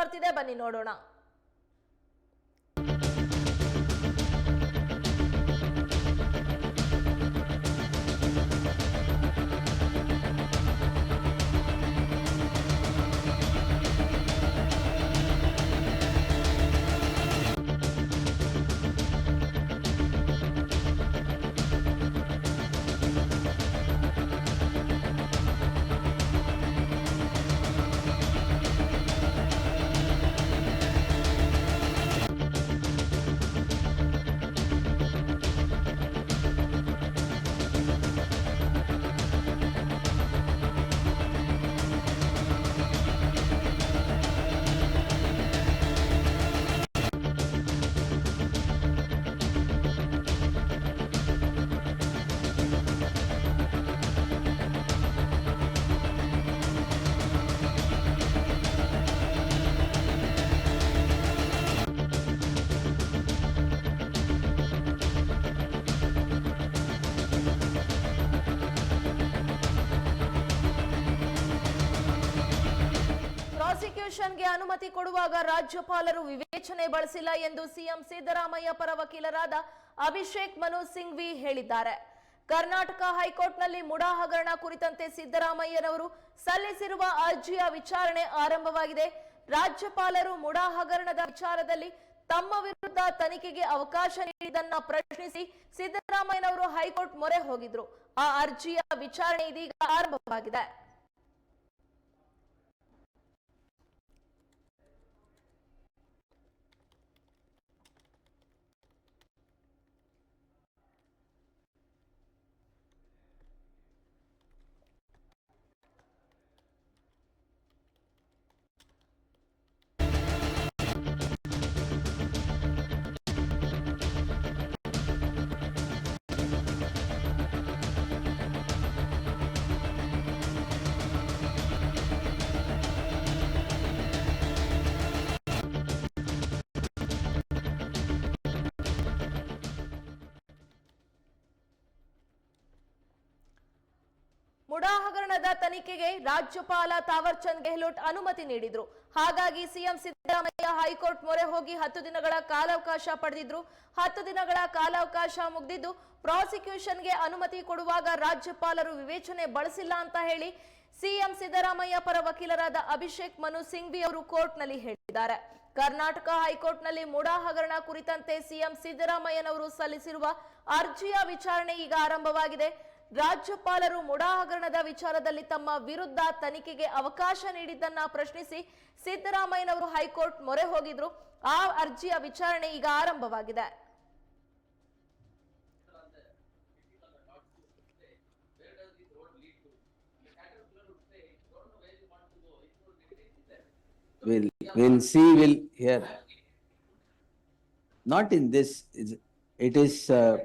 ಬರ್ತಿದೆ ಬನ್ನಿ ನೋಡೋಣ. ಪ್ರಾಸಿಕ್ಯೂಷನ್ಗೆ ಅನುಮತಿ ಕೊಡುವಾಗ ರಾಜ್ಯಪಾಲರು ವಿವೇಚನೆ ಬಳಸಿಲ್ಲ ಎಂದು ಸಿಎಂ ಸಿದ್ದರಾಮಯ್ಯ ಪರ ವಕೀಲರಾದ ಅಭಿಷೇಕ್ ಮನು ಸಿಂಘ್ವಿ ಹೇಳಿದ್ದಾರೆ. ಕರ್ನಾಟಕ ಹೈಕೋರ್ಟ್ನಲ್ಲಿ ಮುಡಾ ಹಗರಣ ಕುರಿತಂತೆ ಸಿದ್ದರಾಮಯ್ಯನವರು ಸಲ್ಲಿಸಿರುವ ಅರ್ಜಿಯ ವಿಚಾರಣೆ ಆರಂಭವಾಗಿದೆ. ರಾಜ್ಯಪಾಲರು ಮುಡಾ ಹಗರಣದ ವಿಚಾರದಲ್ಲಿ ತಮ್ಮ ವಿರುದ್ಧ ತನಿಖೆಗೆ ಅವಕಾಶ ನೀಡಿದ್ದನ್ನ ಪ್ರಶ್ನಿಸಿ ಸಿದ್ದರಾಮಯ್ಯನವರು ಹೈಕೋರ್ಟ್ ಮೊರೆ ಹೋಗಿದ್ರು. ಆ ಅರ್ಜಿಯ ವಿಚಾರಣೆ ಇದೀಗ ಆರಂಭವಾಗಿದೆ. ಹಗರಣದ ತನಿಖೆಗೆ ರಾಜ್ಯಪಾಲ ತಾವರ್ ಚಂದ್ ಗೆಹ್ಲೋಟ್ ಅನುಮತಿ ನೀಡಿದ್ರು. ಹಾಗಾಗಿ ಸಿಎಂ ಸಿದ್ದರಾಮಯ್ಯ ಹೈಕೋರ್ಟ್ ಮೊರೆ ಹೋಗಿ ಹತ್ತು ದಿನಗಳ ಕಾಲಾವಕಾಶ ಪಡೆದಿದ್ರು. ಹತ್ತು ದಿನಗಳ ಕಾಲಾವಕಾಶ ಮುಗಿದಿದ್ದು ಪ್ರಾಸಿಕ್ಯೂಷನ್ಗೆ ಅನುಮತಿ ಕೊಡುವಾಗ ರಾಜ್ಯಪಾಲರು ವಿವೇಚನೆ ಬಳಸಿಲ್ಲ ಅಂತ ಹೇಳಿ ಸಿಎಂ ಸಿದ್ದರಾಮಯ್ಯ ಪರ ವಕೀಲರಾದ ಅಭಿಷೇಕ್ ಮನು ಸಿಂಘ್ವಿ ಅವರು ಕೋರ್ಟ್ನಲ್ಲಿ ಹೇಳಿದ್ದಾರೆ. ಕರ್ನಾಟಕ ಹೈಕೋರ್ಟ್ನಲ್ಲಿ ಮುಡಾ ಹಗರಣ ಕುರಿತಂತೆ ಸಿಎಂ ಸಿದ್ದರಾಮಯ್ಯನವರು ಸಲ್ಲಿಸಿರುವ ಅರ್ಜಿಯ ವಿಚಾರಣೆ ಈಗ ಆರಂಭವಾಗಿದೆ. ರಾಜ್ಯಪಾಲರು ಮುಡಾ ಹಗರಣದ ವಿಚಾರದಲ್ಲಿ ತಮ್ಮ ವಿರುದ್ಧ ತನಿಖೆಗೆ ಅವಕಾಶ ನೀಡಿದ್ದನ್ನ ಪ್ರಶ್ನಿಸಿ ಸಿದ್ದರಾಮಯ್ಯನವರು ಹೈಕೋರ್ಟ್ ಮೊರೆ ಹೋಗಿದ್ರು. ಆ ಅರ್ಜಿಯ ವಿಚಾರಣೆ ಈಗ ಆರಂಭವಾಗಿದೆ. Will will see, will. Not in this, it is, uh,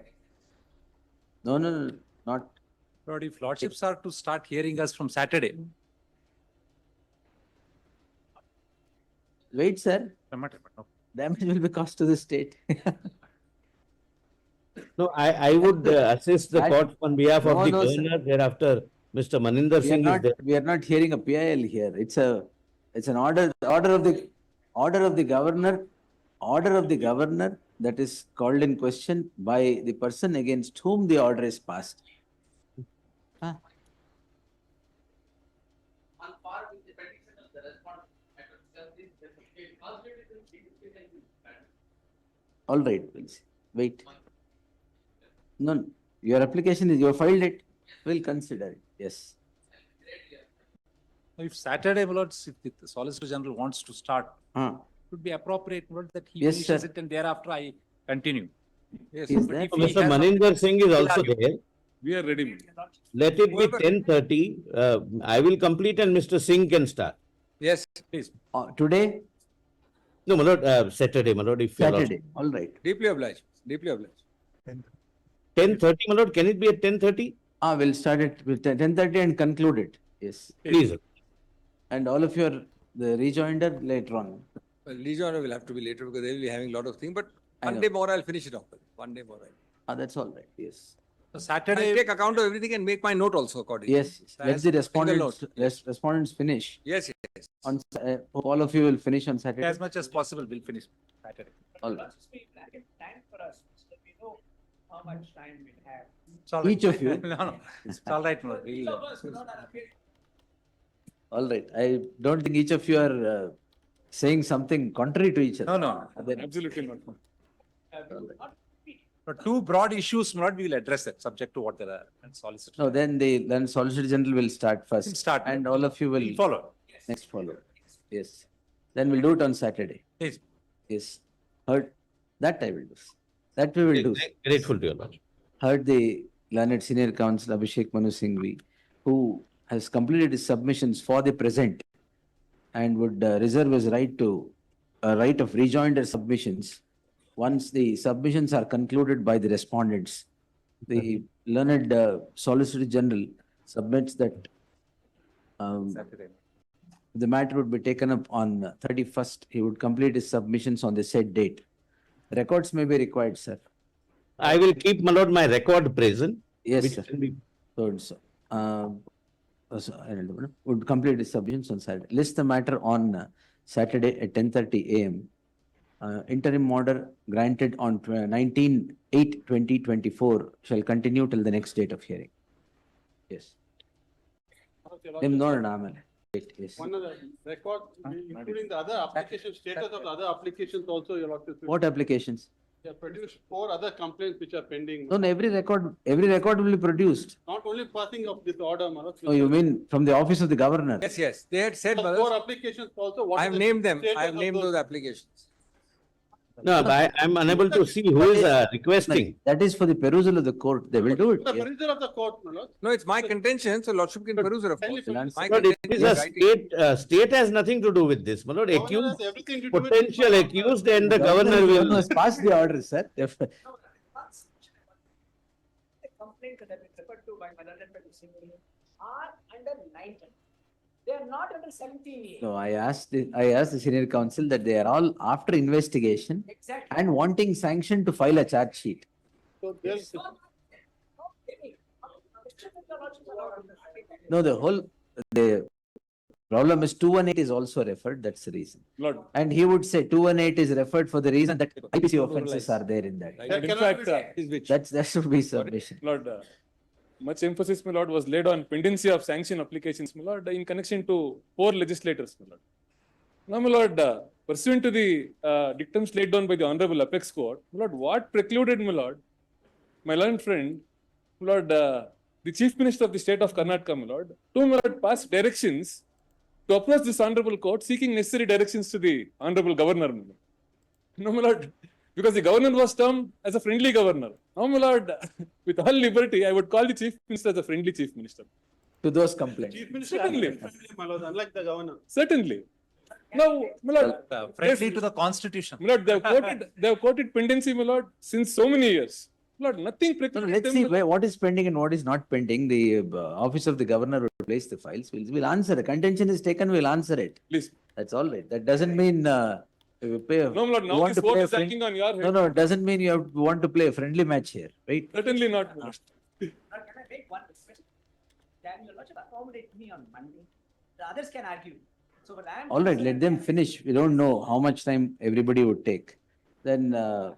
no, no, no, not, Lord, if lordships are to start hearing us from Saturday, wait, sir, damage will be caused to the state. No, I, I would uh, assist the I- court on behalf of the no, sir. governor thereafter. Mr. Maninder We are Singh is not, there. we are not hearing a PIL here. It's a, it's an order, order of the, order of the governor, order of the governor that is called in question by the person against whom the order is passed. Ah. on par with the petition of the respondent. I could discuss this, the constitutional significance matter. All right, we'll see. Wait. No, no, your application is, you have filed it, we'll consider it, yes. if Saturday, my lords, if the Solicitor General wants to start, Huh. it would be appropriate, my lord, that he Yes, finishes sir. it and thereafter I continue. Yes, Is but there? if he Mr. has- Maninder Singh is also argue. there. We are ready. Let it be ten thirty. Uh, I will complete and Mr. Singh can start. Yes, please. Uh, today, No, my lord, uh, Saturday, my lord, if you allow. Saturday, all right. Deeply obliged, deeply obliged. Ten thirty, my lord, can it be at ten thirty? Ah, we'll start it with ten thirty and conclude it, yes. Please. And all of your, the rejoinder later on. Well, Legion will have to be later because they will be having a lot of things, but I one know. day more I'll finish it off. One day more. I'll- Ah, that's all right, yes. So I'll Saturday, take account of everything and make my note also accordingly. Yes, yes. let the respondents, note. res- respondents finish. Yes, yes. On, S- uh, all of you will finish on Saturday. as much as possible, we'll finish Saturday. All Let be like a time for us, so we know how much time we have. It's all right. Each of you. No, no, it's all right, Milord. Each We'll, of us, not an occasion. All right. I don't think each of you are uh, saying something contrary to each other. no, Then- Absolutely not. Uh, we will not speak. two broad issues, Milord, we will address it, subject to what the solicitor. No, then the, then Solicitor General will start first. Start. And all of you will We'll follow. next follow. Yes. Then we'll do it on Saturday. Yes. Yes. Heard, that I will do. That we will do. Grateful to you, Lord. Heard the learned senior counsel Abhishek Manu Singhvi, who has completed his submissions for the present and would uh, reserve his right to, a right of rejoinder submissions. Once the submissions are concluded by the respondents, the learned uh, Solicitor General submits that um, Saturday. the matter would be taken up on thirty-first. He would complete his submissions on the said date. Records may be required, sir. I will keep, my lord, my record present. Yes, which sir. can be- So it's, um, uh, so, I don't know, would complete his submissions on Saturday. List the matter on uh, Saturday at ten thirty AM. Uh, interim order granted on tw- 19 8 2024 shall continue till the next date of hearing. Yes. ನಿಮ್ ನೋಡೋಣ ಆಮೇಲೆ. Wait, yes. One of the record, including the other application, status of the other applications also you'll have to. What applications? You have produced four other complaints which are pending. No, no, every record, every record will be produced. Not only passing of this order, Maharaj. Oh, you mean from the office of the governor? Yes, yes. They had said, Four Bharat, applications also. what I is have the named them. status I have of named those applications. No, but I, I'm unable to see who is uh, requesting. That is for the perusal of the court. They will do it. The yes. perusal of the court, Maharaj. No, it's my contention, so Lordship can peruse it, of Kindly course. My But it contention a is writing. state, uh, state has nothing to do with this, my lord. Governor Accused, has everything to do with- potential accused and the governor will. must pass the order, sir. If- No, once The complaint that have been referred to by Madam Secretary are under nineteen. They are not under seventeen. No, I asked, the- I asked the senior counsel that they are all after investigation Exactly. and wanting sanction to file a charge sheet. So there's, No, no, any. Question that the Lordship allowed. No, the whole, the problem is two one eight is also referred, that's the reason. Lord, And he would say two one eight is referred for the reason that IPC offences are there in that. That In cannot fact, be uh, That's, that should be submission. Lord, uh, much emphasis, my lord, was laid on pendency of sanction applications, my lord, in connection to four legislators, my lord. Now, my lord, uh, pursuant to the uh, dictums laid down by the Honorable Apex Court, my lord, what precluded, my lord, my learned friend, my lord, uh, the Chief Minister of the State of Karnataka, my lord, to, my lord, pass directions to approach this Honorable Court seeking necessary directions to the Honorable Governor, my lord. My lord, because the governor was termed as a friendly governor. Now, my lord, with all liberty, I would call the chief minister as a friendly chief minister. To those complaints. chief minister, Certainly. my lord, unlike the governor. Certainly. Now, my lord, Uh, Friendly to the constitution. my lord, they have quoted, they have quoted pendency, my lord, since so many years. My Lord, nothing No, no, let's them. see where, what is pending and what is not pending. The uh, office of the governor will place the files. We'll, we'll answer. The contention is taken, we'll answer it. Please. That's all right. That doesn't mean, uh, we pay. No, my lord, you now this to vote is friend- acting on your No, head. no, it doesn't mean you have, want to play a friendly match here, right? Certainly not, my. Now, can I make one request? Can your Lordship accommodate me on Monday? The others can argue. So, but I am. All right, let them finish. We don't know how much time everybody would take. Then, uh,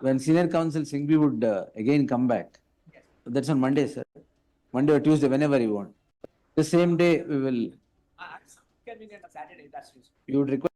when senior counsel Singhvi would, uh, again come back. That's on Monday, sir. Monday or Tuesday, whenever you want. The same day, we will, I- I'm convenient on Saturday, that's reason. you would request